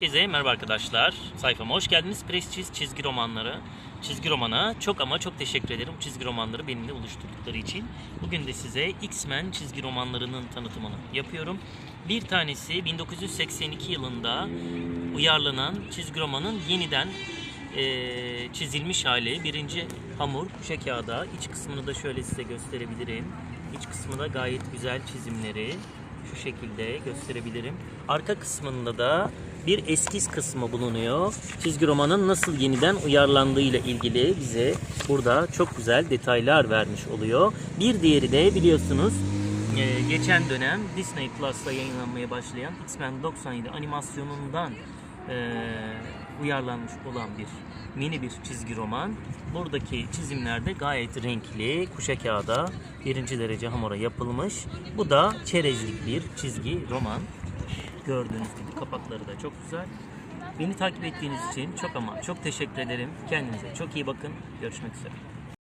Herkese merhaba arkadaşlar. Sayfama hoş geldiniz. Prestij çizgi romanları. Çizgi romana çok ama çok teşekkür ederim. Çizgi romanları benimle oluşturdukları için. Bugün de size X-Men çizgi romanlarının tanıtımını yapıyorum. Bir tanesi 1982 yılında uyarlanan çizgi romanın yeniden eee, çizilmiş hali. Birinci hamur kuşa kağıda. İç kısmını da şöyle size gösterebilirim. İç kısmı da gayet güzel çizimleri şu şekilde gösterebilirim. Arka kısmında da bir eskiz kısmı bulunuyor. Çizgi romanın nasıl yeniden uyarlandığı ile ilgili bize burada çok güzel detaylar vermiş oluyor. Bir diğeri de biliyorsunuz e, geçen dönem Disney Plus'ta yayınlanmaya başlayan X-Men 97 animasyonundan e, uyarlanmış olan bir mini bir çizgi roman. Buradaki çizimlerde gayet renkli, kuşa kağıda birinci derece hamura yapılmış. Bu da çerezlik bir çizgi roman. Gördüğünüz gibi kapakları da çok güzel. Beni takip ettiğiniz için çok ama çok teşekkür ederim. Kendinize çok iyi bakın. Görüşmek üzere.